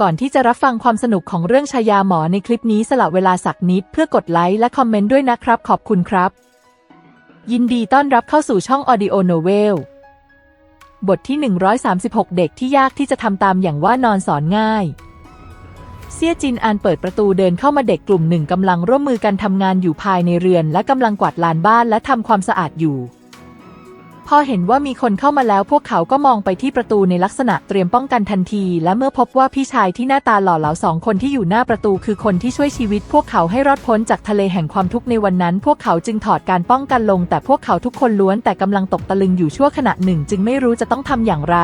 ก่อนที่จะรับฟังความสนุกของเรื่องชายาหมอในคลิปนี้สละเวลาสักนิด เพื่อกดไลค์และคอมเมนต์ด้วยนะครับ ขอบคุณครับ ยินดีต้อนรับเข้าสู่ช่อง Audio Novel บทที่ 136 เด็กที่ยากที่จะทำตามอย่างว่านอนสอนง่าย เซียจินอานเปิดประตูเดินเข้ามาเด็กกลุ่มหนึ่งกำลังร่วมมือกันทำงานอยู่ภายในเรือน และกำลังกวาดลานบ้านและทำความสะอาดอยู่ พอเห็นว่ามีคนเข้ามาแล้วพวกเขาก็มองไปที่ประตูในลักษณะเตรียมป้องกันทันที และเมื่อพบว่าพี่ชายที่หน้าตาหล่อเหลาสองคนที่อยู่หน้าประตูคือคนที่ช่วยชีวิต พวกเขาให้รอดพ้นจากทะเลแห่งความทุกข์ในวันนั้น พวกเขาจึงถอดการป้องกันลง แต่พวกเขาทุกคนล้วนแต่กำลังตกตะลึงอยู่ชั่วขณะหนึ่ง จึงไม่รู้จะต้องทำอย่างไร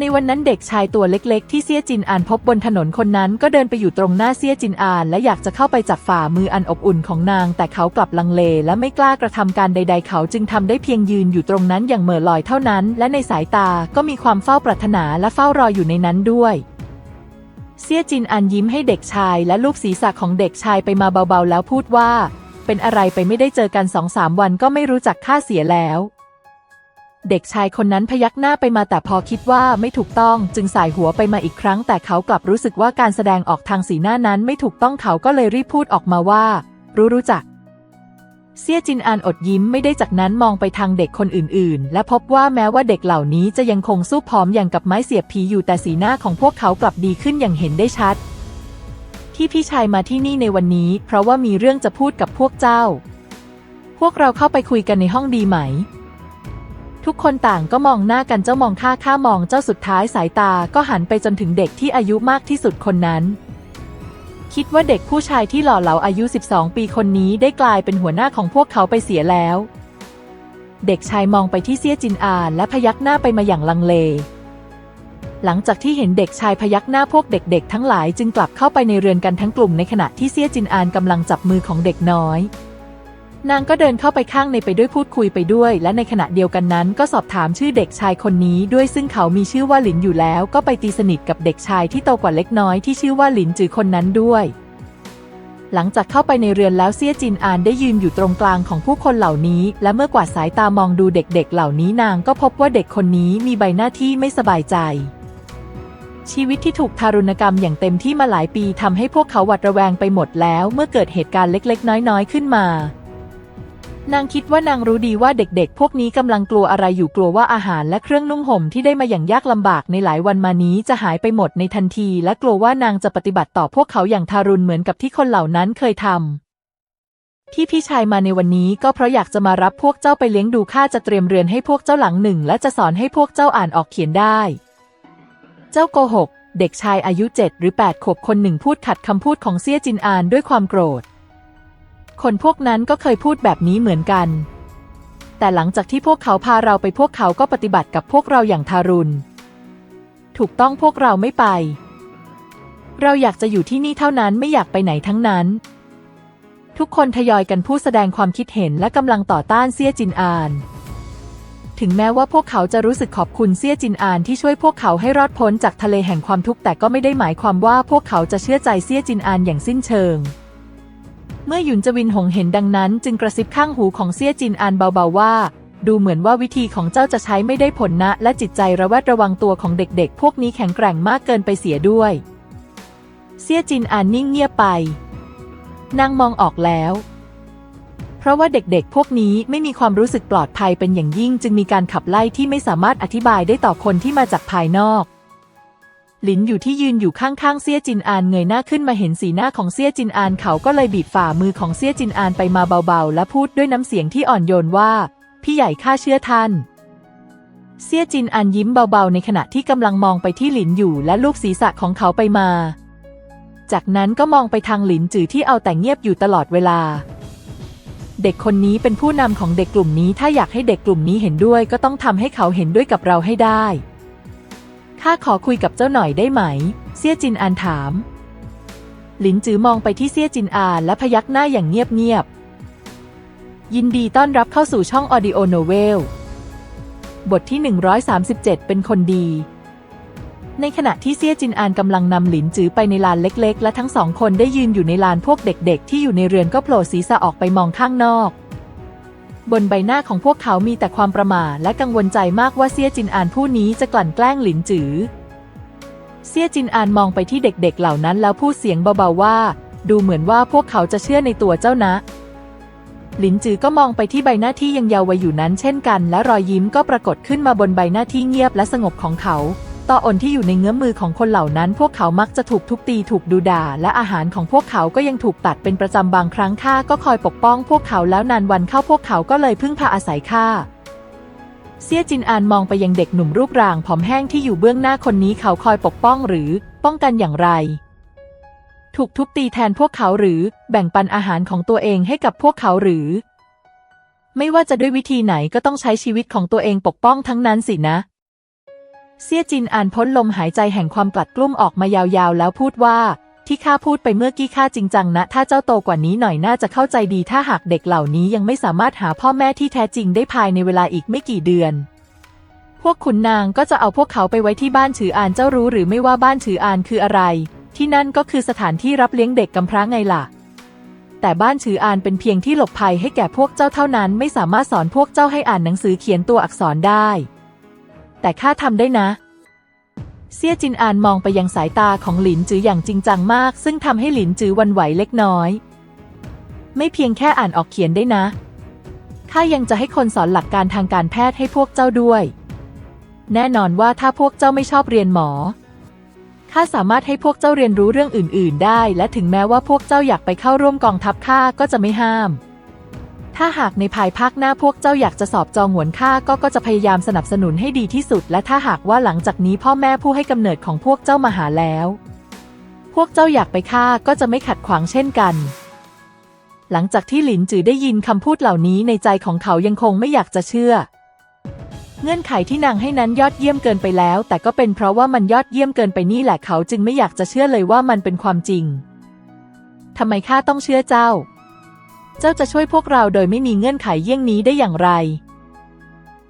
ในวันนั้นเด็กชายตัวเล็กๆ ที่เซียจินอานพบบนถนนคนนั้นก็เดินไปอยู่ตรงหน้าเซียจินอาน และอยากจะเข้าไปจับฝ่ามืออันอบอุ่นของนาง แต่เขากลับลังเล และไม่กล้ากระทำการใด ๆ เขาจึงทำได้เพียงยืนอยู่ตรงนั้นอย่างเหม่อลอยเท่านั้น และในสายตาก็มีความเฝ้าปรารถนาและเฝ้ารออยู่ในนั้นด้วยเซียจินอานยิ้มให้เด็กชายและลูกศีรษะของเด็กชายไปมาเบาๆ แล้วพูดว่า เป็นอะไรไปไม่ได้เจอกันสองสามวันก็ไม่รู้จักค่าเสียแล้ว เด็กชายคนนั้นพยักหน้าไปมาแต่พอคิดว่าไม่ถูกต้องจึงสายหัวไปมาอีกครั้ง แต่เขากลับรู้สึกว่าการแสดงออกทางสีหน้านั้นไม่ถูกต้องเขาก็เลยรีบพูดออกมาว่า รู้รู้จัก เซียจินอานอดยิ้มไม่ได้จากนั้นมองไปทางเด็กคนอื่นๆ และพบว่าแม้ว่าเด็กเหล่านี้จะยังคงสู้ผอมอย่างกับไม้เสียบผีอยู่แต่สีหน้าของพวกเขากลับดีขึ้นอย่างเห็นได้ชัด ที่พี่ชายมาที่นี่ในวันนี้ เพราะว่ามีเรื่องจะพูดกับพวกเจ้า พวกเราเข้าไปคุยกันในห้องดีไหม ทุกคนต่างก็มองหน้ากันเจ้ามองข้าข้ามองเจ้าสุดท้ายสายตาก็หันไปจนถึงเด็กที่อายุมากที่สุดคนนั้น คิดว่าเด็กผู้ชายที่หล่อเหลาอายุ 12 ปีคนนี้ได้กลายเป็นหัวหน้าของพวกเขาไปเสียแล้ว เด็กชายมองไปที่เซียจินอานและพยักหน้าไปมาอย่างลังเล หลังจากที่เห็นเด็กชายพยักหน้าพวกเด็กๆ ทั้งหลายจึงกลับเข้าไปในเรือนกันทั้งกลุ่มในขณะที่เซียจินอานกำลังจับมือของเด็กน้อย นางก็เดินเข้าไปข้างในไปด้วยพูดคุยไปด้วย และในขณะเดียวกันนั้นก็สอบถามชื่อเด็กชายคนนี้ด้วยซึ่งเขามีชื่อว่าหลินอยู่แล้ว ก็ไปตีสนิทกับเด็กชายที่โตกว่าเล็กน้อยที่ชื่อว่าหลินจือคนนั้นด้วยหลังจากเข้าไปในเรือนแล้วเซี่ยจินอานได้ยืนอยู่ตรงกลางของผู้คนเหล่านี้ และเมื่อกวาดสายตามองดูเด็กๆ เหล่านี้นางก็พบว่าเด็กคนนี้มีใบหน้าที่ไม่สบายใจ ชีวิตที่ถูกทารุณกรรมอย่างเต็มที่มาหลายปีทำให้พวกเขาหวาดระแวงไปหมดแล้ว เมื่อเกิดเหตุการณ์เล็กๆ น้อยๆ ขึ้นมา นางคิดว่านางรู้ดีว่าเด็กๆ พวกนี้กำลังกลัวอะไรอยู่กลัวว่าอาหารและเครื่องนุ่งห่มที่ได้มาอย่างยากลำบากในหลายวันมานี้จะหายไปหมดในทันที และกลัวว่านางจะปฏิบัติต่อพวกเขาอย่างทารุณเหมือนกับที่คนเหล่านั้นเคยทำที่พี่ชายมาในวันนี้ก็เพราะอยากจะมารับพวกเจ้าไปเลี้ยงดูข้าจะเตรียมเรือนให้พวกเจ้าหลังหนึ่ง และจะสอนให้พวกเจ้าอ่านออกเขียนได้ เจ้าโกหก เด็กชายอายุเจ็ดหรือแปดขวบคนหนึ่งพูดขัดคำพูดของเซี่ยจินอานด้วยความโกรธ คนพวกนั้นก็เคยพูดแบบนี้เหมือนกัน แต่หลังจากที่พวกเขาพาเราไปพวกเขาก็ปฏิบัติกับพวกเราอย่างทารุณ ถูกต้องพวกเราไม่ไป เราอยากจะอยู่ที่นี่เท่านั้นไม่อยากไปไหนทั้งนั้น ทุกคนทยอยกันพูดแสดงความคิดเห็นและกำลังต่อต้านเซียจินอานถึงแม้ว่าพวกเขาจะรู้สึกขอบคุณเซี่ยจินอานที่ช่วยพวกเขาให้รอดพ้นจากทะเลแห่งความทุกข์แต่ก็ไม่ได้หมายความว่าพวกเขาจะเชื่อใจเซี่ยจินอานอย่างสิ้นเชิง เมื่อหยุนจวินหงเห็นดังนั้น จึงกระซิบข้างหูของเซี่ยจินอานเบาๆว่า ดูเหมือนว่าวิธีของเจ้าจะใช้ไม่ได้ผลนะ และจิตใจระแวดระวังตัวของเด็กๆ พวกนี้แข็งแกร่งมากเกินไปเสียด้วย เซี่ยจินอานนิ่งเงียบไป นางมองออกแล้วเพราะว่าเด็กๆ พวกนี้ไม่มีความรู้สึกปลอดภัยเป็นอย่างยิ่ง จึงมีการขับไล่ที่ไม่สามารถอธิบายได้ต่อคนที่มาจากภายนอก หลินอยู่ที่ยืนอยู่ข้างๆเซี่ยจินอานเงยหน้าขึ้นมาเห็นสีหน้าของเซี่ยจินอานเขาก็เลยบีบฝ่ามือของเซี่ยจินอานไปมาเบาๆ และพูดด้วยน้ำเสียงที่อ่อนโยนว่า พี่ใหญ่ข้าเชื่อท่าน เซี่ยจินอานยิ้มเบาๆ ในขณะที่กำลังมองไปที่หลินอยู่และลูกศีรษะของเขาไปมา จากนั้นก็มองไปทางหลินจือที่เอาแต่เงียบอยู่ตลอดเวลา เด็กคนนี้เป็นผู้นำของเด็กกลุ่มนี้ถ้าอยากให้เด็กกลุ่มนี้เห็นด้วย ก็ต้องทำให้เขาเห็นด้วยกับเราให้ได้ ข้าขอคุยกับเจ้าหน่อยได้ไหม เซี่ยจินอานถาม หลินจือมองไปที่เซี่ยจินอานและพยักหน้าอย่างเงียบๆ ยินดีต้อนรับเข้าสู่ช่อง Audio Novel บทที่ 137 เป็นคนดี ในขณะที่เซี่ยจินอานกำลังนำหลินจือไปในลานเล็ก ๆ และทั้งสองคนได้ยืนอยู่ในลานพวกเด็ก ๆ ที่อยู่ในเรือนก็โผล่ศีรษะออกไปมองข้างนอก บนใบหน้าของพวกเขามีแต่ความประหม่าและกังวลใจมากว่าเซี่ยจินอานผู้นี้จะกลั่นแกล้งหลินจือ เซี่ยจินอานมองไปที่เด็กๆเหล่านั้นแล้วพูดเสียงเบาๆว่า ดูเหมือนว่าพวกเขาจะเชื่อในตัวเจ้านะ หลินจือก็มองไปที่ใบหน้าที่ยังเยาว์วัยอยู่นั้นเช่นกัน และรอยยิ้มก็ปรากฏขึ้นมาบนใบหน้าที่เงียบและสงบของเขา ต่ออนที่อยู่ในเงื้อมือของคนเหล่านั้น พวกเขามักจะถูกทุบตีถูกดูด่า และอาหารของพวกเขาก็ยังถูกตัดเป็นประจำบางครั้งข้าก็คอยปกป้องพวกเขาแล้วนานวันเข้าพวกเขาก็เลยพึ่งพาอาศัยข้าเซียจินอานมองไปยังเด็กหนุ่มรูปร่างผอมแห้งที่อยู่เบื้องหน้าคนนี้เขาคอยปกป้องหรือป้องกันอย่างไร ถูกทุบตีแทนพวกเขาหรือแบ่งปันอาหารของตัวเองให้กับพวกเขาหรือ ไม่ว่าจะด้วยวิธีไหนก็ต้องใช้ชีวิตของตัวเองปกป้องทั้งนั้นสินะ เซี่ยจินอ่านพ้นลมหายใจแห่งความกลัดกลุ้มออกมายาวๆ แล้วพูดว่า ที่ข้าพูดไปเมื่อกี้ข้าจริงจังนะ ถ้าเจ้าโตกว่านี้หน่อยน่าจะเข้าใจดี ถ้าหากเด็กเหล่านี้ยังไม่สามารถหาพ่อแม่ที่แท้จริงได้ภายในเวลาอีกไม่กี่เดือน พวกขุนนางก็จะเอาพวกเขาไปไว้ที่บ้านฉืออานเจ้ารู้หรือไม่ว่าบ้านฉืออานคืออะไร ที่นั่นก็คือสถานที่รับเลี้ยงเด็กกำพร้าไงล่ะแต่บ้านฉืออานเป็นเพียงที่หลบภัยให้แก่พวกเจ้าเท่านั้น ไม่สามารถสอนพวกเจ้าให้อ่านหนังสือเขียนตัวอักษรได้ แต่ข้าทำได้นะ เซี่ยจินอานมองไปยังสายตาของหลินจืออย่างจริงจังมาก ซึ่งทำให้หลินจือวันไหวเล็กน้อย ไม่เพียงแค่อ่านออกเขียนได้นะข้ายังจะให้คนสอนหลักการทางการแพทย์ให้พวกเจ้าด้วย แน่นอนว่าถ้าพวกเจ้าไม่ชอบเรียนหมอข้าสามารถให้พวกเจ้าเรียนรู้เรื่องอื่น ๆ ได้ และถึงแม้ว่าพวกเจ้าอยากไปเข้าร่วมกองทัพข้าก็จะไม่ห้าม ถ้าหากในภายภาคหน้าพวกเจ้าอยากจะสอบจองหวนข้าก็ก็จะพยายามสนับสนุนให้ดีที่สุด และถ้าหากว่าหลังจากนี้พ่อแม่ผู้ให้กำเนิดของพวกเจ้ามาหาแล้ว พวกเจ้าอยากไปฆ่าก็จะไม่ขัดขวางเช่นกัน หลังจากที่หลินจือได้ยินคำพูดเหล่านี้ในใจของเขายังคงไม่อยากจะเชื่อ เงื่อนไขที่นางให้นั้นยอดเยี่ยมเกินไปแล้ว แต่ก็เป็นเพราะว่ามันยอดเยี่ยมเกินไปนี่แหละเขาจึงไม่อยากจะเชื่อเลยว่ามันเป็นความจริงทำไมข้าต้องเชื่อเจ้า เจ้าจะช่วยพวกเราโดยไม่มีเงื่อนไขเยี่ยงนี้ได้อย่างไร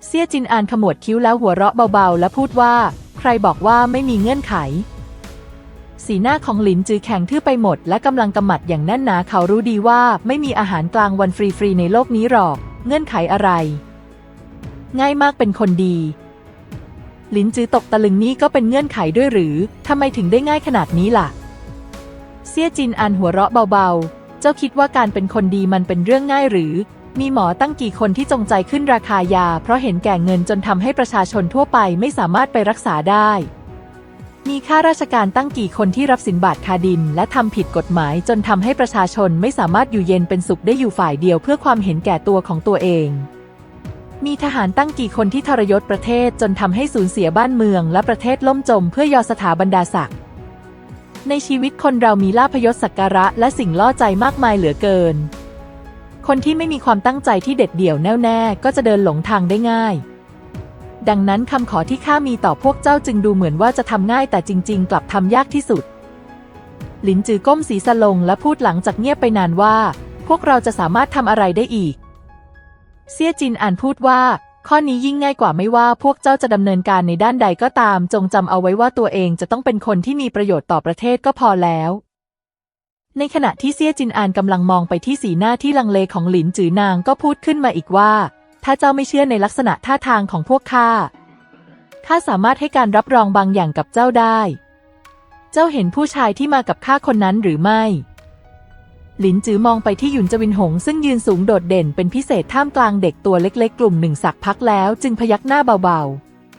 เซี่ยจินอานขมวดคิ้วแล้วหัวเราะเบาๆ และพูดว่า ใครบอกว่าไม่มีเงื่อนไข สีหน้าของหลินจือแข็งทื่อไปหมด และกำลังกำหมัดอย่างแน่นหนาเขารู้ดีว่าไม่มีอาหารกลางวันฟรีๆในโลกนี้หรอก เงื่อนไขอะไร ง่ายมากเป็นคนดีหลินจือตกตะลึงนี้ก็เป็นเงื่อนไขด้วยหรือ ทำไมถึงได้ง่ายขนาดนี้ล่ะ เซี่ยจินอันหัวเราะเบาๆ เจ้าคิดว่าการเป็นคนดีมันเป็นเรื่องง่ายหรือ มีหมอตั้งกี่คนที่จงใจขึ้นราคายา เพราะเห็นแก่เงินจนทำให้ประชาชนทั่วไปไม่สามารถไปรักษาได้ มีข้าราชการตั้งกี่คนที่รับสินบาทคาดิน และทำผิดกฎหมายจนทำให้ประชาชนไม่สามารถอยู่เย็นเป็นสุขได้อยู่ฝ่ายเดียวเพื่อความเห็นแก่ตัวของตัวเองมีทหารตั้งกี่คนที่ทรยศประเทศจนทำให้สูญเสียบ้านเมือง และประเทศล่มจมเพื่อยอสถาบรรดาศักดิ์ ในชีวิตคนเรามีลาภยศสักการะและสิ่งล่อใจมากมายเหลือเกิน คนที่ไม่มีความตั้งใจที่เด็ดเดี่ยวแน่วแน่ก็จะเดินหลงทางได้ง่าย ดังนั้นคำขอที่ข้ามีต่อพวกเจ้าจึงดูเหมือนว่าจะทำง่ายแต่จริง ๆ กลับทำยากที่สุด หลินจือก้มศีรษะลงและพูดหลังจากเงียบไปนานว่า พวกเราจะสามารถทำอะไรได้อีก เซี่ยจินอ่านพูดว่า ข้อนี้ยิ่งง่ายกว่าไม่ว่าพวกเจ้าจะดำเนินการในด้านใดก็ตาม จงจำเอาไว้ว่าตัวเองจะต้องเป็นคนที่มีประโยชน์ต่อประเทศก็พอแล้ว ในขณะที่เซี่ยจินอานกำลังมองไปที่สีหน้าที่ลังเลของหลินจือนางก็พูดขึ้นมาอีกว่า ถ้าเจ้าไม่เชื่อในลักษณะท่าทางของพวกข้าข้าสามารถให้การรับรองบางอย่างกับเจ้าได้ เจ้าเห็นผู้ชายที่มากับข้าคนนั้นหรือไม่ หลินจือมองไปที่หยุนจวินหง ซึ่งยืนสูงโดดเด่นเป็นพิเศษท่ามกลางเด็กตัวเล็กๆ กลุ่มหนึ่งสักพักแล้วจึงพยักหน้าเบา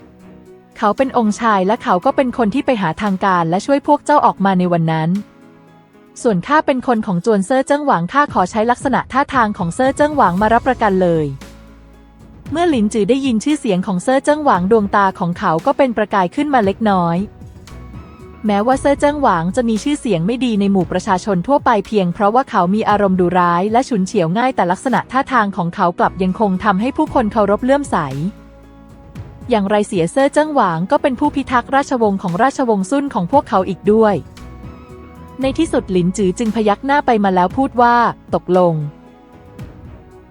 ๆ เขาเป็นองค์ชายและเขาก็เป็นคนที่ไปหาทางการและช่วยพวกเจ้าออกมาในวันนั้น ส่วนข้าเป็นคนของจวนเซอร์เจิ้งหวางข้าขอใช้ลักษณะท่าทางของเซอร์เจิ้งหวางมารับประกันเลย เมื่อหลินจือได้ยินชื่อเสียงของเซอร์เจิ้งหวางดวงตาของเขาก็เป็นประกายขึ้นมาเล็กน้อย แม้ว่าเซอเจิ้งหวางจะมีชื่อเสียงไม่ดีในหมู่ประชาชนทั่วไปเพียงเพราะว่าเขามีอารมณ์ดุร้ายและฉุนเฉียวง่ายแต่ลักษณะท่าทางของเขากลับยังคงทำให้ผู้คนเคารพเลื่อมใส อย่างไรเสียเซอเจิ้งหวางก็เป็นผู้พิทักษ์ราชวงศ์ของราชวงศ์ซุนของพวกเขาอีกด้วย ในที่สุดหลินจือจึงพยักหน้าไปมาแล้วพูดว่า ตกลง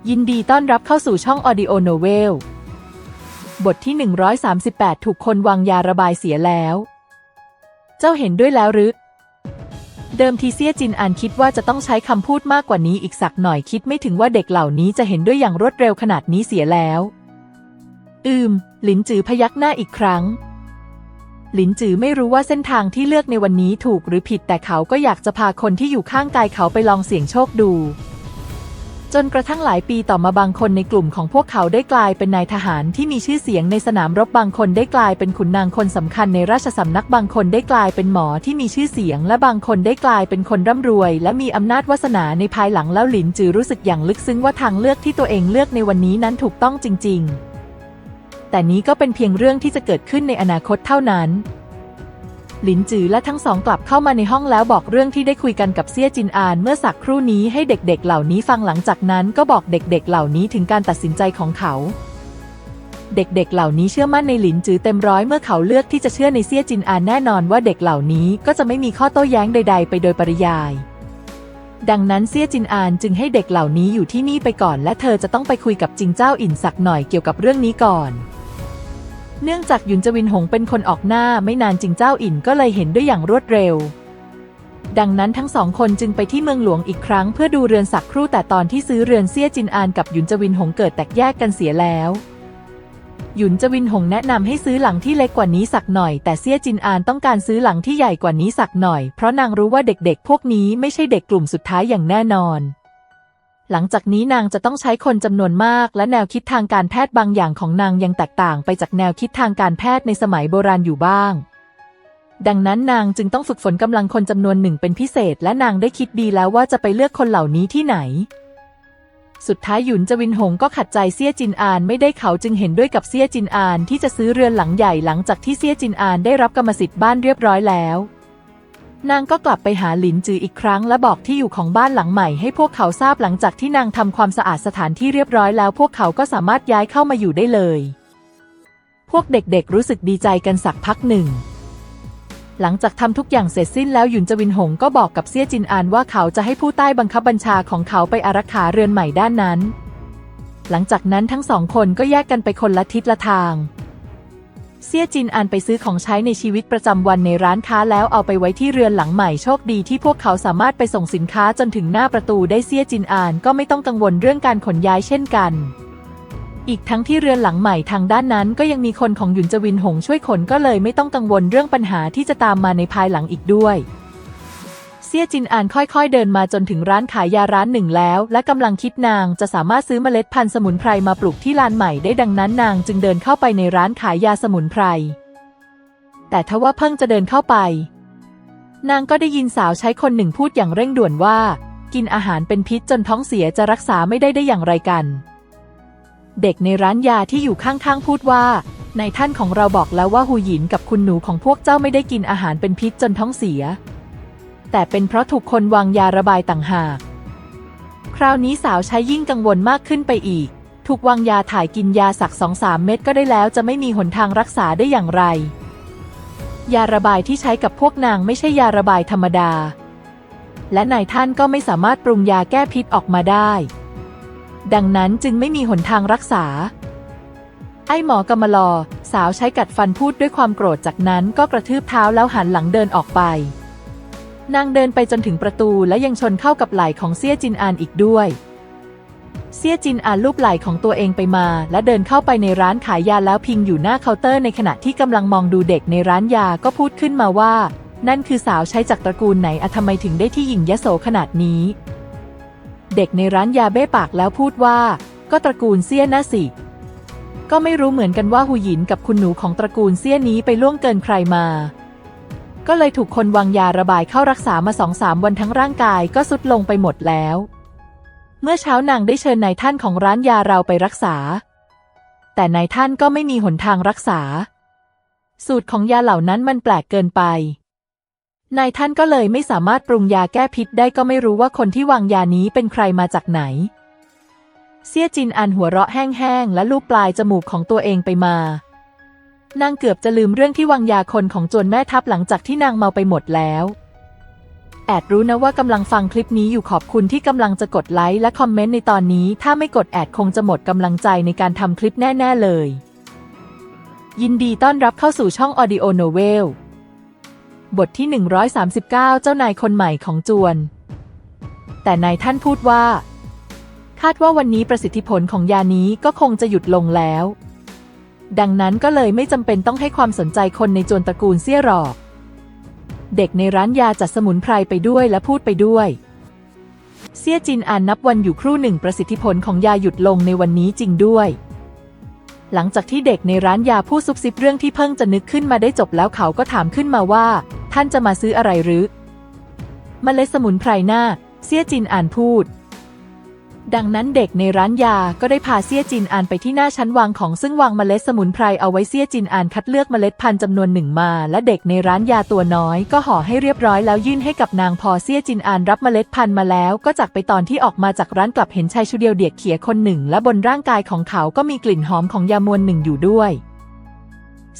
ยินดีต้อนรับเข้าสู่ช่องออดิโอโนเวลบทที่ 138 ถูกคนวางยาระบายเสียแล้ว เจ้าเห็นด้วยแล้วหรือ เดิมทีเซียจินอานคิดว่าจะต้องใช้คำพูดมากกว่านี้อีกสักหน่อยคิดไม่ถึงว่าเด็กเหล่านี้จะเห็นด้วยอย่างรวดเร็วขนาดนี้เสียแล้ว อืม หลินจือพยักหน้าอีกครั้ง หลินจือไม่รู้ว่าเส้นทางที่เลือกในวันนี้ถูกหรือผิดแต่เขาก็อยากจะพาคนที่อยู่ข้างกายเขาไปลองเสี่ยงโชคดู จนกระทั่งหลายปีต่อมาบางคนในกลุ่มของพวกเขาได้กลายเป็นนายทหารที่มีชื่อเสียงในสนามรบบางคนได้กลายเป็นขุนนางคนสำคัญในราชสำนักบางคนได้กลายเป็นหมอที่มีชื่อเสียง และบางคนได้กลายเป็นคนร่ำรวย และมีอำนาจวาสนาในภายหลังแล้วหลินจือรู้สึกอย่างลึกซึ้งว่าทางเลือกที่ตัวเองเลือกในวันนี้นั้นถูกต้องจริง ๆ แต่นี้ก็เป็นเพียงเรื่องที่จะเกิดขึ้นในอนาคตเท่านั้น หลินจือและทั้งสองกลับเข้ามาในห้องแล้วบอกเรื่องที่ได้คุยกันกับเซี่ยจินอานเมื่อสักครู่นี้ให้เด็กๆ เหล่านี้ฟังหลังจากนั้นก็บอกเด็กๆ เหล่านี้ถึงการตัดสินใจของเขา เด็กๆ เหล่านี้เชื่อมั่นในหลินจือเต็มร้อยเมื่อเขาเลือกที่จะเชื่อในเซี่ยจินอานแน่นอนว่าเด็กเหล่านี้ก็จะไม่มีข้อโต้แย้งใด ๆ ไปโดยปริยาย ดังนั้นเซี่ยจินอานจึงให้เด็กเหล่านี้อยู่ที่นี่ไปก่อน และเธอจะต้องไปคุยกับจิงเจ้าอินสักหน่อยเกี่ยวกับเรื่องนี้ก่อน เนื่องจากหยุนจวินหงเป็นคนออกหน้าไม่นานจิงเจ้าอินก็เลยเห็นด้วยอย่างรวดเร็ว ดังนั้นทั้งสองคนจึงไปที่เมืองหลวงอีกครั้งเพื่อดูเรือนสักครู่แต่ตอนที่ซื้อเรือนเซี่ยจินอานกับหยุนจวินหงเกิดแตกแยกกันเสียแล้วหยุนจวินหงแนะนำให้ซื้อหลังที่เล็กกว่านี้สักหน่อย แต่เซี่ยจินอานต้องการซื้อหลังที่ใหญ่กว่านี้สักหน่อย เพราะนางรู้ว่าเด็กๆ พวกนี้ไม่ใช่เด็กกลุ่มสุดท้ายอย่างแน่นอน หลังจากนี้นางจะต้องใช้คนจำนวนมาก และแนวคิดทางการแพทย์บางอย่างของนางยังแตกต่างไปจากแนวคิดทางการแพทย์ในสมัยโบราณอยู่บ้าง ดังนั้นนางจึงต้องฝึกฝนกำลังคนจำนวนหนึ่งเป็นพิเศษ และนางได้คิดดีแล้วว่าจะไปเลือกคนเหล่านี้ที่ไหน สุดท้ายหยุนจวินหงก็ขัดใจเซี่ยจินอานไม่ได้เขาจึงเห็นด้วยกับเซี่ยจินอานที่จะซื้อเรือนหลังใหญ่หลังจากที่เซี่ยจินอานได้รับกรรมสิทธิ์บ้านเรียบร้อยแล้ว นางก็กลับไปหาหลินจืออีกครั้งและบอกที่อยู่ของบ้านหลังใหม่ให้พวกเขาทราบหลังจากที่นางทำความสะอาดสถานที่เรียบร้อยแล้วพวกเขาก็สามารถย้ายเข้ามาอยู่ได้เลย พวกเด็กๆรู้สึกดีใจกันสักพักหนึ่ง หลังจากทำทุกอย่างเสร็จสิ้นแล้วหยุนจวินหงก็บอกกับเซี่ยจินอานว่าเขาจะให้ผู้ใต้บังคับบัญชาของเขาไปอารักขาเรือนใหม่ด้านนั้น หลังจากนั้นทั้งสองคนก็แยกกันไปคนละทิศละทาง เซี่ยจินอานไปซื้อของใช้ในชีวิตประจำวันในร้านค้าแล้วเอาไปไว้ที่เรือนหลังใหม่โชคดีที่พวกเขาสามารถไปส่งสินค้าจนถึงหน้าประตูได้เซี่ยจินอานก็ไม่ต้องกังวลเรื่องการขนย้ายเช่นกัน อีกทั้งที่เรือนหลังใหม่ทางด้านนั้นก็ยังมีคนของหยุนจวินหงช่วยขนก็เลยไม่ต้องกังวลเรื่องปัญหาที่จะตามมาในภายหลังอีกด้วย เซี่ยจินอ่านค่อยๆ เดินมาจนถึงร้านขายยาร้านหนึ่งแล้ว และกำลังคิดนางจะสามารถซื้อเมล็ดพันธุ์สมุนไพรมาปลูกที่ลานใหม่ได้ดังนั้นนางจึงเดินเข้าไปในร้านขายยาสมุนไพร แต่ทว่าเพิ่งจะเดินเข้าไป นางก็ได้ยินสาวใช้คนหนึ่งพูดอย่างเร่งด่วนว่า กินอาหารเป็นพิษจนท้องเสียจะรักษาไม่ได้ได้อย่างไรกัน เด็กในร้านยาที่อยู่ข้างๆพูดว่าในท่านของเราบอกแล้วว่าหูหยินกับคุณหนูของพวกเจ้าไม่ได้กินอาหารเป็นพิษจนท้องเสีย แต่เป็นเพราะถูกคนวางยาระบายต่างหาก คราวนี้สาวใช้ยิ่งกังวลมากขึ้นไปอีก ถูกวางยาถ่ายกินยาสักสองสามเม็ดก็ได้แล้วจะไม่มีหนทางรักษาได้อย่างไร ยาระบายที่ใช้กับพวกนางไม่ใช่ยาระบายธรรมดา และนายท่านก็ไม่สามารถปรุงยาแก้พิษออกมาได้ ดังนั้นจึงไม่มีหนทางรักษาไอ้หมอกำมลอ สาวใช้กัดฟันพูดด้วยความโกรธจากนั้นก็กระทืบเท้าแล้วหันหลังเดินออกไป นางเดินไปจนถึงประตูและยังชนเข้ากับไหล่ของเซี่ยจินอานอีกด้วย เซี่ยจินอานลูบไหล่ของตัวเองไปมา และเดินเข้าไปในร้านขายยาแล้วพิงอยู่หน้าเคาน์เตอร์ในขณะที่กำลังมองดูเด็กในร้านยาก็พูดขึ้นมาว่า นั่นคือสาวใช้จากตระกูลไหนอะทำไมถึงได้ที่หญิงยโสขนาดนี้ เด็กในร้านยาเบ้ปากแล้วพูดว่า ก็ตระกูลเซี่ยนะสิก็ไม่รู้เหมือนกันว่าหูหยินกับคุณหนูของตระกูลเซี่ยนี้ไปล่วงเกินใครมา ก็เลยถูกคนวางยาระบายเข้ารักษามาสองสามวันทั้งร่างกายก็สุดลงไปหมดแล้ว เมื่อเช้านางได้เชิญนายท่านของร้านยาเราไปรักษา แต่นายท่านก็ไม่มีหนทางรักษา สูตรของยาเหล่านั้นมันแปลกเกินไป นายท่านก็เลยไม่สามารถปรุงยาแก้พิษได้ก็ไม่รู้ว่าคนที่วางยานี้เป็นใครมาจากไหน เซี่ยจินอันหัวเราะแห้งๆและลูบปลายจมูกของตัวเองไปมา นางเกือบจะลืมเรื่องที่วางยาคนของจวนแม่ทัพหลังจากที่นางเมาไปหมดแล้ว แอดรู้นะว่ากำลังฟังคลิปนี้อยู่ขอบคุณที่กำลังจะกดไลค์และคอมเมนต์ในตอนนี้ ถ้าไม่กดแอดคงจะหมดกำลังใจในการทำคลิปแน่ ๆ เลย ยินดีต้อนรับเข้าสู่ช่อง Audio Novel บทที่ 139 เจ้านายคนใหม่ของจวน แต่นายท่านพูดว่า คาดว่าวันนี้ประสิทธิผลของยานี้ก็คงจะหยุดลงแล้ว ดังนั้นก็เลยไม่จำเป็นต้องให้ความสนใจคนในจวนตระกูลเซี่ยหรอก เด็กในร้านยาจัดสมุนไพรไปด้วยและพูดไปด้วยเซี่ยจินอ่านนับวันอยู่ครู่หนึ่งประสิทธิผลของยาหยุดลงในวันนี้จริงด้วย หลังจากที่เด็กในร้านยาพูดซุบซิบเรื่องที่เพิ่งจะนึกขึ้นมาได้จบแล้วเขาก็ถามขึ้นมาว่า ท่านจะมาซื้ออะไรหรือมเมล็ดสมุนไพรหน้าเซี่ยจินอ่านพูด ดังนั้นเด็กในร้านยาก็ได้พาเซี่ยจินอานไปที่หน้าชั้นวางของซึ่งวางเมล็ดสมุนไพรเอาไว้เซี่ยจินอานคัดเลือกเมล็ดพันธุ์จำนวนหนึ่งมา และเด็กในร้านยาตัวน้อย ก็ห่อให้เรียบร้อยแล้วยื่นให้กับนางพอเซี่ยจินอานรับเมล็ดพันธุ์มาแล้ว ก็จากไปตอนที่ออกมาจากร้านกลับเห็นชายชุดเดียวเดียกเขียคนหนึ่ง และบนร่างกายของเขาก็มีกลิ่นหอมของยามวนหนึ่งอยู่ด้วย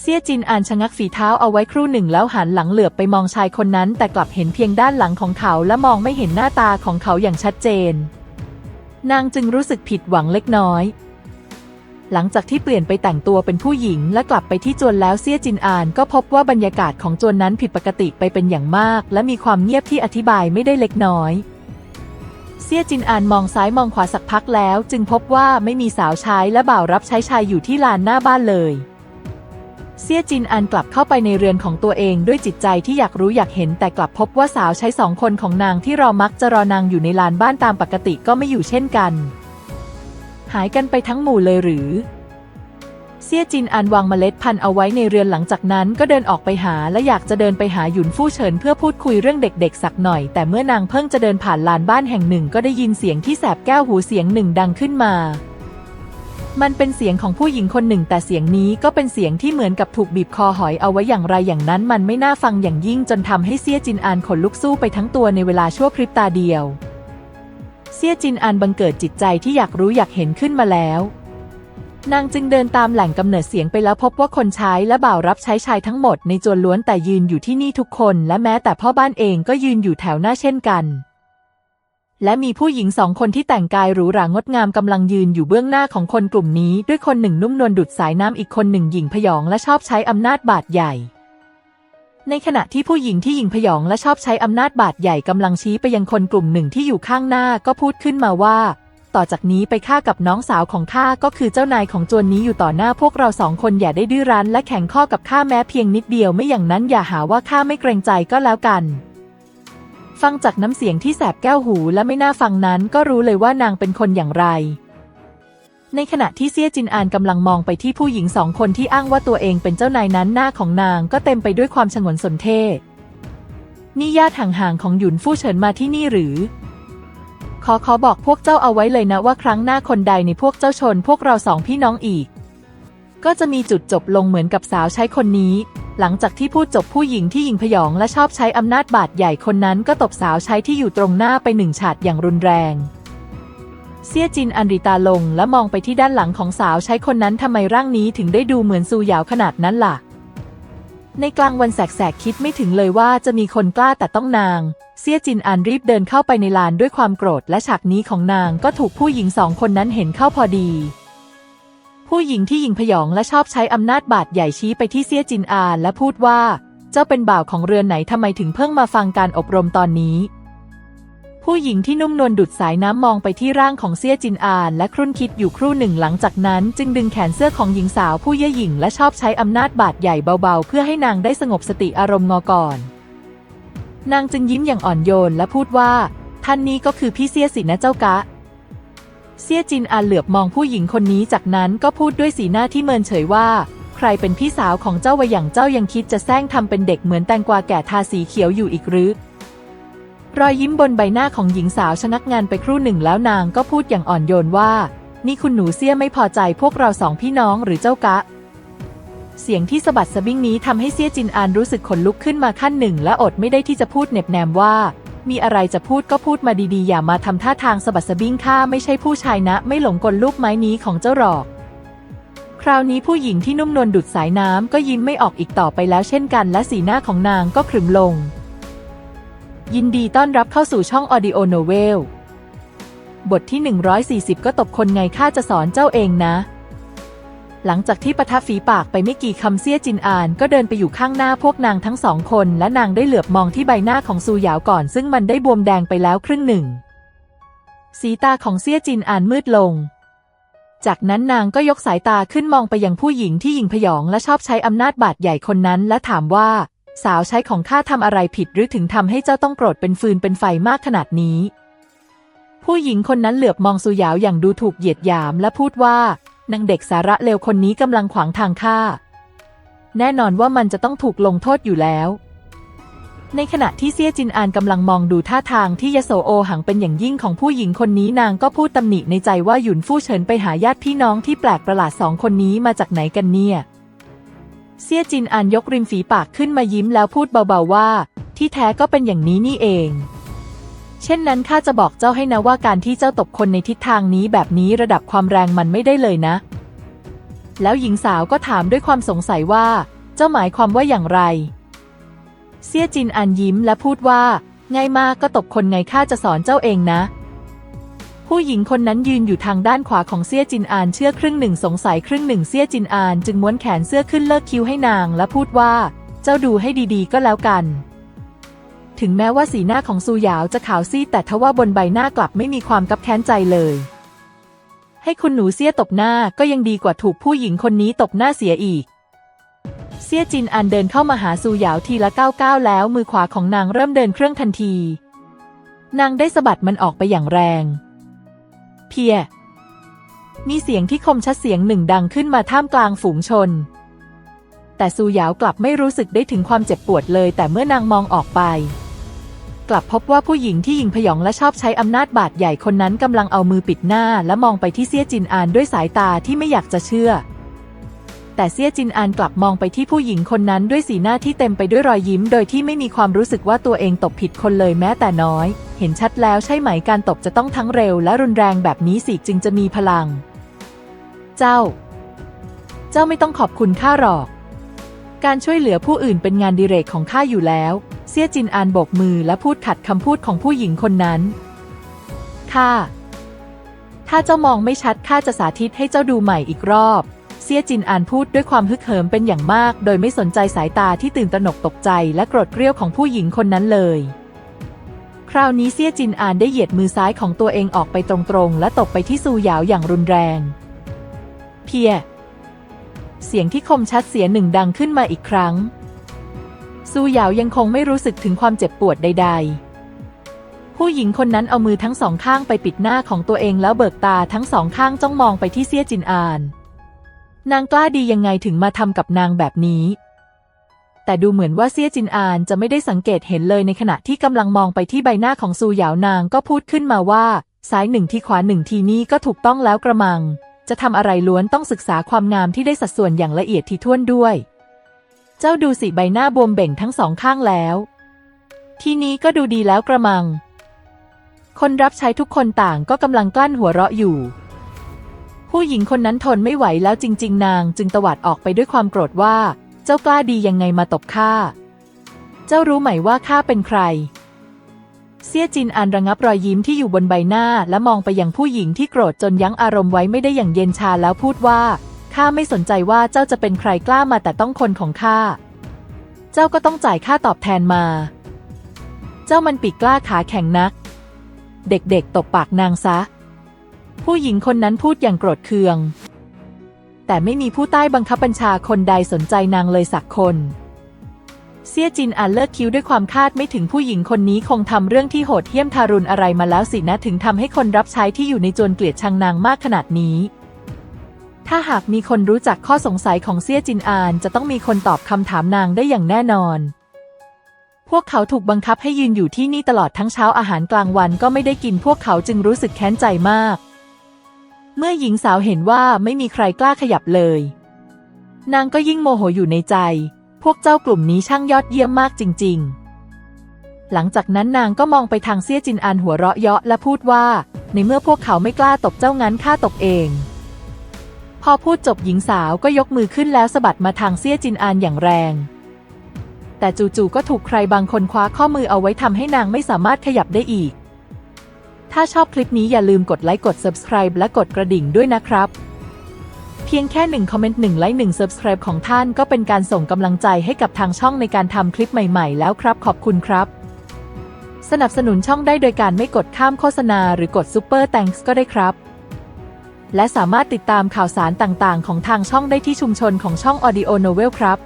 เซี่ยจินอานชะงักฝีเท้าเอาไว้ครู่หนึ่งแล้วหันหลังเหลือบไปมองชายคนนั้น แต่กลับเห็นเพียงด้านหลังของเขาและมองไม่เห็นหน้าตาของเขาอย่างชัดเจน นางจึงรู้สึกผิดหวังเล็กน้อย หลังจากที่เปลี่ยนไปแต่งตัวเป็นผู้หญิงและกลับไปที่จวนแล้วเซี่ยจินอานก็พบว่าบรรยากาศของจวนนั้นผิดปกติไปเป็นอย่างมาก และมีความเงียบที่อธิบายไม่ได้เล็กน้อยเซี่ยจินอานมองซ้ายมองขวาสักพักแล้ว จึงพบว่าไม่มีสาวใช้และบ่าวรับใช้ชายอยู่ที่ลานหน้าบ้านเลย เซียจินอานกลับเข้าไปในเรือนของตัวเองด้วยจิตใจที่อยากรู้อยากเห็นแต่กลับพบว่าสาวใช้สองคนของนางที่รอมักจะรอนางอยู่ในลานบ้านตามปกติก็ไม่อยู่เช่นกัน หายกันไปทั้งหมู่เลยหรือ เซียจินอานวางเมล็ดพันธุ์เอาไว้ในเรือนหลังจากนั้นก็เดินออกไปหาและอยากจะเดินไปหาหยุนฟู่เฉินเพื่อพูดคุยเรื่องเด็กๆสักหน่อย แต่เมื่อนางเพิ่งจะเดินผ่านลานบ้านแห่งหนึ่งก็ได้ยินเสียงที่แสบแก้วหูเสียงหนึ่งดังขึ้นมา มันเป็นเสียงของผู้หญิงคนหนึ่ง แต่เสียงนี้ก็เป็นเสียงที่เหมือนกับถูกบีบคอหอยเอาไว้อย่างไรอย่างนั้น มันไม่น่าฟังอย่างยิ่งจนทำให้เซียจินอานขนลุกสู้ไปทั้งตัวในเวลาชั่วพริบตาเดียว เซียจินอานบังเกิดจิตใจที่อยากรู้อยากเห็นขึ้นมาแล้วนางจึงเดินตามแหล่งกำเนิดเสียงไปแล้วพบว่าคนใช้และบ่าวรับใช้ชายทั้งหมดในจวนล้วนแต่ยืนอยู่ที่นี่ทุกคน และแม้แต่พ่อบ้านเองก็ยืนอยู่แถวหน้าเช่นกัน และมีผู้หญิงสองคนที่แต่งกายหรูหรางดงามกำลังยืนอยู่เบื้องหน้าของคนกลุ่มนี้ ด้วยคนหนึ่งนุ่มนวลดุดสายน้ำอีกคนหนึ่งหญิงพยองและชอบใช้อำนาจบาดใหญ่ ในขณะที่ผู้หญิงที่หญิงพยองและชอบใช้อำนาจบาดใหญ่กำลังชี้ไปยังคนกลุ่มหนึ่งที่อยู่ข้างหน้าก็พูดขึ้นมาว่า ต่อจากนี้ไปข้ากับน้องสาวของข้าก็คือเจ้านายของจวนนี้อยู่ต่อหน้าพวกเราสองคนอย่าได้ดื้อรั้นและแข่งข้อกับข้าแม้เพียงนิดเดียวไม่อย่างนั้นอย่าหาว่าข้าไม่เกรงใจก็แล้วกัน ฟังจากน้ำเสียงที่แสบแก้วหูและไม่น่าฟังนั้นก็รู้เลยว่านางเป็นคนอย่างไร ในขณะที่เซียจินอานกำลังมองไปที่ผู้หญิงสองคนที่อ้างว่าตัวเองเป็นเจ้านายนั้นหน้าของนางก็เต็มไปด้วยความฉงนสนเท่นี่ญาติห่างๆของหยุนฟู่เฉินมาที่นี่หรือ ขอขอบอกพวกเจ้าเอาไว้เลยนะว่าครั้งหน้าคนใดในพวกเจ้าชนพวกเราสองพี่น้องอีก ก็จะมีจุดจบลงเหมือนกับสาวใช้คนนี้ หลังจากที่พูดจบผู้หญิงที่หญิงพยองและชอบใช้อำนาจบาดใหญ่คนนั้นก็ตบสาวใช้ที่อยู่ตรงหน้าไปหนึ่งฉาดอย่างรุนแรง เซียจินอันริตาลงและมองไปที่ด้านหลังของสาวใช้คนนั้นทำไมร่างนี้ถึงได้ดูเหมือนซูหยาวขนาดนั้นล่ะ ในกลางวันแสกๆคิดไม่ถึงเลยว่าจะมีคนกล้าแต่ต้องนาง เซียจินอันรีบเดินเข้าไปในลานด้วยความโกรธและฉากนี้ของนางก็ถูกผู้หญิงสองคนนั้นเห็นเข้าพอดี ผู้หญิงที่หญิงพยองและชอบใช้อำนาจบาดใหญ่ชี้ไปที่เซียจินอานและพูดว่า เจ้าเป็นบ่าวของเรือนไหนทำไมถึงเพิ่งมาฟังการอบรมตอนนี้ ผู้หญิงที่นุ่มนวลดุดสายน้ำมองไปที่ร่างของเซียจินอาน และครุ่นคิดอยู่ครู่หนึ่งหลังจากนั้น จึงดึงแขนเสื้อของหญิงสาวผู้เย่หยิ่งและชอบใช้อำนาจบาดใหญ่เบาๆ เพื่อให้นางได้สงบสติอารมณ์งอก่อน นางจึงยิ้มอย่างอ่อนโยนและพูดว่า ท่านนี้ก็คือพี่เซียสินะเจ้ากะ เซี่ยจินอานเหลือบมองผู้หญิงคนนี้จากนั้นก็พูดด้วยสีหน้าที่เมินเฉยว่า ใครเป็นพี่สาวของเจ้าวะอย่างเจ้ายังคิดจะแซงทำเป็นเด็กเหมือนแตงกวาแก่ทาสีเขียวอยู่อีกหรือ รอยยิ้มบนใบหน้าของหญิงสาวชะงักงานไปครู่หนึ่งแล้วนางก็พูดอย่างอ่อนโยนว่า นี่คุณหนูเซี่ยไม่พอใจพวกเราสองพี่น้องหรือเจ้ากะ เสียงที่สะบัดสะบิ้งนี้ทำให้เซี่ยจินอานรู้สึกขนลุกขึ้นมาขั้นหนึ่งและอดไม่ได้ที่จะพูดเหน็บแนมว่า มีอะไรจะพูดก็พูดมาดีๆ อย่ามาทำท่าทางสะบัดสะบิ้งข้าไม่ใช่ผู้ชายนะ ไม่หลงกลลูกไม้นี้ของเจ้าหรอก คราวนี้ผู้หญิงที่นุ่มนวลดุดสายน้ำก็ยิ้มไม่ออกอีกต่อไปแล้วเช่นกัน และสีหน้าของนางก็ขรึมลง ยินดีต้อนรับเข้าสู่ช่อง Audio Novel บทที่ 140 ก็ตบคนไงข้าจะสอนเจ้าเองนะ หลังจากที่ประทับฝีปากไปไม่กี่คำเสี้ยจินอาน ก็เดินไปอยู่ข้างหน้าพวกนางทั้งสองคน และนางได้เหลือบมองที่ใบหน้าของซูหยาวก่อน ซึ่งมันได้บวมแดงไปแล้วครึ่งหนึ่ง สีตาของเสี้ยจินอานมืดลง จากนั้นนางก็ยกสายตาขึ้นมองไปยังผู้หญิงที่หญิงพยองและชอบใช้อำนาจบาดใหญ่คนนั้น และถามว่า สาวใช้ของข้าทำอะไรผิดหรือถึงทำให้เจ้าต้องโกรธเป็นฟืนเป็นไฟมากขนาดนี้ ผู้หญิงคนนั้นเหลือบมองสุหยาวอย่างดูถูกเหยียดหยามและพูดว่า นางเด็กสาระเลวคนนี้กำลังขวางทางข้า แน่นอนว่ามันจะต้องถูกลงโทษอยู่แล้ว ในขณะที่เซียจินอานกำลังมองดูท่าทางที่ยโสโอหังเป็นอย่างยิ่งของผู้หญิงคนนี้นางก็พูดตำหนิในใจว่าหยุนฟู่เฉินไปหาญาติพี่น้องที่แปลกประหลาดสองคนนี้มาจากไหนกันเนี่ย เซียจินอานยกริมฝีปากขึ้นมายิ้มแล้วพูดเบาๆว่า ที่แท้ก็เป็นอย่างนี้นี่เอง เช่นนั้นข้าจะบอกเจ้าให้นะว่าการที่เจ้าตบคนในทิศทางนี้แบบนี้ระดับความแรงมันไม่ได้เลยนะ แล้วหญิงสาวก็ถามด้วยความสงสัยว่า เจ้าหมายความว่าอย่างไร เซี่ยจินอันยิ้มและพูดว่า ง่ายมากก็ตบคนไงข้าจะสอนเจ้าเองนะ ผู้หญิงคนนั้นยืนอยู่ทางด้านขวาของเซี่ยจินอานเชื่อครึ่งหนึ่งสงสัยครึ่งหนึ่งเซี่ยจินอานจึงม้วนแขนเสื้อขึ้นเลิกคิ้วให้นาง และพูดว่า เจ้าดูให้ดีๆ ก็แล้วกัน ถึงแม้ว่าสีหน้าของซูหยาวจะขาวซีดแต่ทว่าบนใบหน้ากลับไม่มีความกับแค้นใจเลย ให้คุณหนูเซี่ยตบหน้าก็ยังดีกว่าถูกผู้หญิงคนนี้ตบหน้าเสียอีกเซี่ยจินอันเดินเข้ามาหาซูหยาวทีละก้าวก้าวแล้วมือขวาของนางเริ่มเดินเครื่องทันที นางได้สะบัดมันออกไปอย่างแรง เพีย มีเสียงที่คมชัดเสียงหนึ่งดังขึ้นมาท่ามกลางฝูงชนแต่ซูหยาวกลับไม่รู้สึกได้ถึงความเจ็บปวดเลย แต่เมื่อนางมองออกไป กลับพบว่าผู้หญิงที่ยิงพยองและชอบใช้อำนาจบาดใหญ่คนนั้นกำลังเอามือปิดหน้า และมองไปที่เซี่ยจินอานด้วยสายตาที่ไม่อยากจะเชื่อ แต่เซี่ยจินอานกลับมองไปที่ผู้หญิงคนนั้นด้วยสีหน้าที่เต็มไปด้วยรอยยิ้ม โดยที่ไม่มีความรู้สึกว่าตัวเองตบผิดคนเลยแม้แต่น้อย เห็นชัดแล้วใช่ไหมการตบจะต้องทั้งเร็วและรุนแรงแบบนี้สิจึงจะมีพลัง เจ้า เจ้าไม่ต้องขอบคุณข้าหรอกการช่วยเหลือผู้อื่นเป็นงานดิเรกของข้าอยู่แล้ว ซี่ยจินอานโบกมือและพูดขัดคำพูดของผู้หญิงคนนั้นข้าถ้าเจ้ามองไม่ชัดข้าจะสาธิตให้เจ้าดูใหม่อีกรอบ เซี่ยจินอานพูดด้วยความฮึกเหิมเป็นอย่างมาก โดยไม่สนใจสายตาที่ตื่นตระหนกตกใจและโกรธเกรี้ยวของผู้หญิงคนนั้นเลย คราวนี้เซี่ยจินอานได้เหยียดมือซ้ายของตัวเองออกไปตรงๆ และตบไปที่ซูหยาวอย่างรุนแรง เพีย เสียงที่คมชัดเสียหนึ่งดังขึ้นมาอีกครั้ง ซูหยาวยังคงไม่รู้สึกถึงความเจ็บปวดใด ๆ ผู้หญิงคนนั้นเอามือทั้งสองข้างไปปิดหน้าของตัวเองแล้วเบิกตาทั้งสองข้างจ้องมองไปที่เซี่ยจินอาน นางกล้าดียังไงถึงมาทำกับนางแบบนี้ แต่ดูเหมือนว่าเซี่ยจินอานจะไม่ได้สังเกตเห็นเลยในขณะที่กำลังมองไปที่ใบหน้าของซูหยาวนางก็พูดขึ้นมาว่าซ้ายหนึ่งที่ขวาหนึ่งทีนี้ก็ถูกต้องแล้วกระมัง จะทำอะไรล้วนต้องศึกษาความงามที่ได้สัดส่วนอย่างละเอียดทีท่วนด้วย เจ้าดูสิใบหน้าบวมเบ่งทั้งสองข้างแล้ว ทีนี้ก็ดูดีแล้วกระมัง คนรับใช้ทุกคนต่างก็กำลังกลั้นหัวเราะอยู่ ผู้หญิงคนนั้นทนไม่ไหวแล้วจริง ๆ นางจึงตวาดออกไปด้วยความโกรธว่า เจ้ากล้าดียังไงมาตบข้า เจ้ารู้ไหมว่าข้าเป็นใครเซี่ยจินอานระงับรอยยิ้มที่อยู่บนใบหน้าและมองไปยังผู้หญิงที่โกรธจนยั้งอารมณ์ไว้ไม่ได้อย่างเย็นชาแล้วพูดว่า ข้าไม่สนใจว่าเจ้าจะเป็นใครกล้ามาแต่ต้องคนของข้า เจ้าก็ต้องจ่ายค่าตอบแทนมา เจ้ามันปีกกล้าขาแข็งนัก เด็กๆตบปากนางซะ ผู้หญิงคนนั้นพูดอย่างโกรธเคือง แต่ไม่มีผู้ใต้บังคับบัญชาคนใดสนใจนางเลยสักคน เซียจินอ่านเลิกคิ้วด้วยความคาดไม่ถึงผู้หญิงคนนี้คงทำเรื่องที่โหดเหี้ยมทารุณอะไรมาแล้วสินะถึงทำให้คนรับใช้ที่อยู่ในจวนเกลียดชังนางมากขนาดนี้ ถ้าหากมีคนรู้จักข้อสงสัยของเซี่ยจินอาน จะต้องมีคนตอบคำถามนางได้อย่างแน่นอน พวกเขาถูกบังคับให้ยืนอยู่ที่นี่ตลอดทั้งเช้าอาหารกลางวันก็ไม่ได้กินพวกเขาจึงรู้สึกแค้นใจมาก เมื่อหญิงสาวเห็นว่าไม่มีใครกล้าขยับเลย นางก็ยิ่งโมโหอยู่ในใจ พวกเจ้ากลุ่มนี้ช่างยอดเยี่ยมมากจริง ๆ หลังจากนั้นนางก็มองไปทางเซี่ยจินอานหัวเราะเยาะและพูดว่า ในเมื่อพวกเขาไม่กล้าตบเจ้างั้นข้าตบเอง พอพูดจบหญิงสาวก็ยกมือขึ้นแล้วสะบัดมาทางเซี่ยจินอานอย่างแรง แต่จู่ๆก็ถูกใครบางคนคว้าข้อมือเอาไว้ทำให้นางไม่สามารถขยับได้อีก ถ้าชอบคลิปนี้อย่าลืมกดไลค์กด subscribe และกดกระดิ่งด้วยนะครับ เพียงแค่หนึ่งคอมเมนต์หนึ่งไลค์หนึ่ง subscribe ของท่านก็เป็นการส่งกำลังใจให้กับทางช่องในการทำคลิปใหม่ๆ แล้วครับ ขอบคุณครับ สนับสนุนช่องได้โดยการไม่กดข้ามโฆษณาหรือกด Super Thanks ก็ได้ครับ และสามารถติดตามข่าวสารต่างๆ ของทางช่องได้ที่ชุมชนของช่อง Audio Novel ครับ